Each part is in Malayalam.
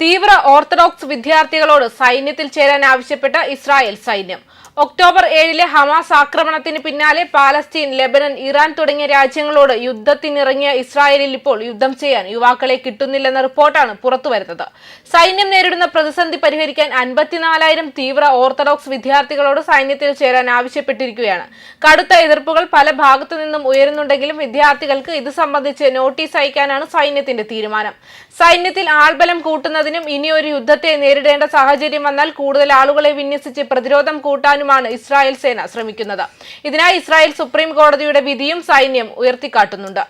തീവ്ര ഓർത്തഡോക്സ് വിദ്യാർത്ഥികളോട് സൈന്യത്തിൽ ചേരാൻ ആവശ്യപ്പെട്ട ഇസ്രായേൽ സൈന്യം. ഒക്ടോബർ ഏഴിലെ ഹമാസ് ആക്രമണത്തിന് പിന്നാലെ പാലസ്തീൻ ലെബനൻ ഇറാൻ തുടങ്ങിയ രാജ്യങ്ങളോട് യുദ്ധത്തിനിറങ്ങിയ ഇസ്രായേലിൽ ഇപ്പോൾ യുദ്ധം ചെയ്യാൻ യുവാക്കളെ കിട്ടുന്നില്ലെന്ന റിപ്പോർട്ടാണ് പുറത്തുവരുന്നത്. സൈന്യം നേരിടുന്ന പ്രതിസന്ധി പരിഹരിക്കാൻ അൻപത്തിനാലായിരം തീവ്ര ഓർത്തഡോക്സ് വിദ്യാർത്ഥികളോട് സൈന്യത്തിൽ ചേരാൻ ആവശ്യപ്പെട്ടിരിക്കുകയാണ്. കടുത്ത എതിർപ്പുകൾ പല ഭാഗത്തു നിന്നും ഉയരുന്നുണ്ടെങ്കിലും വിദ്യാർത്ഥികൾക്ക് ഇത് സംബന്ധിച്ച് നോട്ടീസ് അയക്കാനാണ് സൈന്യത്തിന്റെ തീരുമാനം. സൈന്യത്തിൽ ആൾബലം കൂട്ടുന്നതിനും ഇനിയൊരു യുദ്ധത്തെ നേരിടേണ്ട സാഹചര്യം വന്നാൽ കൂടുതൽ ആളുകളെ വിന്യസിച്ച് പ്രതിരോധം കൂട്ടാനുമാണ് ഇസ്രായേൽ സേന ശ്രമിക്കുന്നത്. ഇതിനായി ഇസ്രായേൽ സുപ്രീം കോടതിയുടെ വിധിയും സൈന്യം ഉയർത്തിക്കാട്ടുന്നുണ്ട്.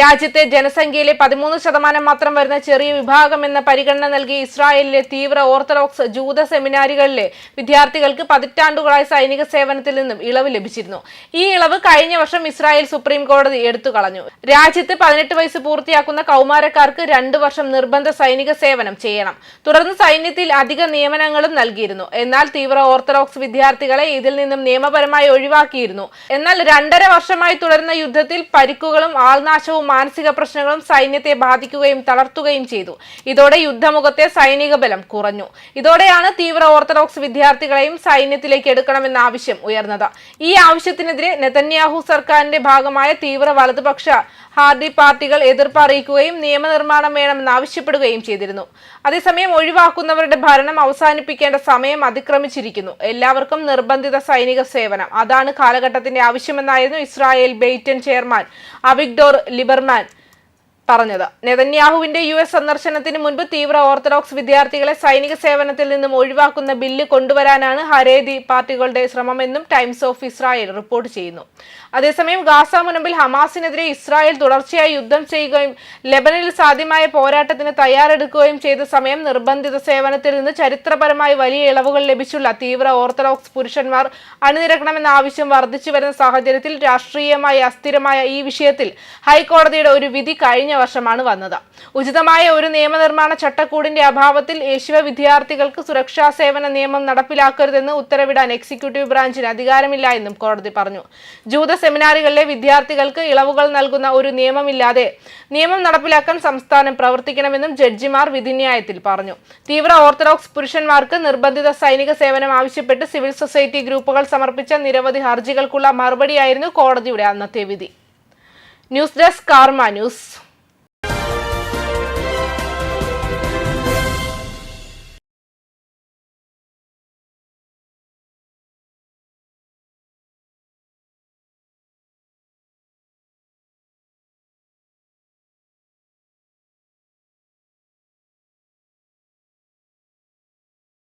രാജ്യത്തെ ജനസംഖ്യയിലെ പതിമൂന്ന് ശതമാനം മാത്രം വരുന്ന ചെറിയ വിഭാഗം എന്ന പരിഗണന നൽകി ഇസ്രായേലിലെ തീവ്ര ഓർത്തഡോക്സ് ജൂത സെമിനാരികളിലെ വിദ്യാർത്ഥികൾക്ക് പതിറ്റാണ്ടുകളായി സൈനിക സേവനത്തിൽ നിന്നും ഇളവ് ലഭിച്ചിരുന്നു. ഈ ഇളവ് കഴിഞ്ഞ വർഷം ഇസ്രായേൽ സുപ്രീം കോടതി എടുത്തു കളഞ്ഞു. രാജ്യത്ത് പതിനെട്ട് വയസ്സ് പൂർത്തിയാക്കുന്ന കൗമാരക്കാർക്ക് രണ്ടു വർഷം നിർബന്ധ സൈനിക സേവനം ചെയ്യണം. തുടർന്ന് സൈന്യത്തിൽ അധിക നിയമനങ്ങളും നൽകിയിരുന്നു. എന്നാൽ തീവ്ര ഓർത്തഡോക്സ് വിദ്യാർത്ഥികളെ ഇതിൽ നിന്നും നിയമപരമായി ഒഴിവാക്കിയിരുന്നു. എന്നാൽ രണ്ടര വർഷമായി തുടരുന്ന യുദ്ധത്തിൽ പരിക്കുകളും ആൾനാശവും മാനസിക പ്രശ്നങ്ങളും സൈന്യത്തെ ബാധിക്കുകയും തളർത്തുകയും ചെയ്തു. ഇതോടെ യുദ്ധമുഖത്തെ സൈനിക ബലം കുറഞ്ഞു. ഇതോടെയാണ് തീവ്ര ഓർത്തഡോക്സ് വിദ്യാർത്ഥികളെയും സൈന്യത്തിലേക്ക് എടുക്കണമെന്ന ആവശ്യം ഉയർന്നത്. ഈ ആവശ്യത്തിനെതിരെ നെതന്യാഹു സർക്കാരിന്റെ ഭാഗമായ തീവ്ര വലതുപക്ഷ ഹാർഡി പാർട്ടികൾ എതിർപ്പ് അറിയിക്കുകയും നിയമനിർമ്മാണം വേണമെന്ന് ആവശ്യപ്പെടുകയും ചെയ്തിരുന്നു. അതേസമയം ഒഴിവാക്കുന്നവരുടെ ഭരണം അവസാനിപ്പിക്കേണ്ട സമയം അതിക്രമിച്ചിരിക്കുന്നു. എല്ലാവർക്കും നിർബന്ധിത സൈനിക സേവനം. അതാണ് കാലഘട്ടത്തിന്റെ ആവശ്യമെന്നായിരുന്നു Israel Beiteinu chairman Avigdor Lieberman പറഞ്ഞത്. നെതന്യാഹുവിന്റെ യു എസ് സന്ദർശനത്തിന് മുൻപ് തീവ്ര ഓർത്തഡോക്സ് വിദ്യാർത്ഥികളെ സൈനിക സേവനത്തിൽ നിന്നും ഒഴിവാക്കുന്ന ബില്ല് കൊണ്ടുവരാനാണ് ഹരേദി പാർട്ടികളുടെ ശ്രമമെന്നും ടൈംസ് ഓഫ് ഇസ്രായേൽ റിപ്പോർട്ട് ചെയ്യുന്നു. അതേസമയം ഗാസ മുനമ്പിൽ ഹമാസിനെതിരെ ഇസ്രായേൽ തുടർച്ചയായി യുദ്ധം ചെയ്യുകയും ലെബനനിൽ സാധ്യമായ പോരാട്ടത്തിന് തയ്യാറെടുക്കുകയും ചെയ്ത സമയം നിർബന്ധിത സേവനത്തിൽ നിന്ന് ചരിത്രപരമായി വലിയ ഇളവുകൾ ലഭിച്ചുള്ള തീവ്ര ഓർത്തഡോക്സ് പുരുഷന്മാർ അണിനിരക്കണമെന്ന ആവശ്യം വർദ്ധിച്ചു വരുന്ന സാഹചര്യത്തിൽ രാഷ്ട്രീയമായി അസ്ഥിരമായ ഈ വിഷയത്തിൽ ഹൈക്കോടതിയുടെ ഒരു വിധി കഴിഞ്ഞ വർഷമാണ് വന്നത്. ഉചിതമായ ഒരു നിയമനിർമ്മാണ ചട്ടക്കൂടിന്റെ അഭാവത്തിൽ യേശുവ വിദ്യാർത്ഥികൾക്ക് സുരക്ഷാ സേവന നിയമം നടപ്പിലാക്കരുതെന്ന് ഉത്തരവിടാൻ എക്സിക്യൂട്ടീവ് ബ്രാഞ്ചിന് അധികാരമില്ല എന്നും കോടതി പറഞ്ഞു. ജൂത സെമിനാറുകളിലെ വിദ്യാർത്ഥികൾക്ക് ഇളവുകൾ നൽകുന്ന ഒരു നിയമമില്ലാതെ നിയമം നടപ്പിലാക്കാൻ സംസ്ഥാനം പ്രവർത്തിക്കണമെന്നും ജഡ്ജിമാർ വിധിന്യായത്തിൽ പറഞ്ഞു. തീവ്ര ഓർത്തഡോക്സ് പുരുഷന്മാർക്ക് നിർബന്ധിത സൈനിക സേവനം ആവശ്യപ്പെട്ട് സിവിൽ സൊസൈറ്റി ഗ്രൂപ്പുകൾ സമർപ്പിച്ച നിരവധി ഹർജികൾക്കുള്ള മറുപടിയായിരുന്നു കോടതിയുടെ അന്നത്തെ വിധി. News desk Karma news.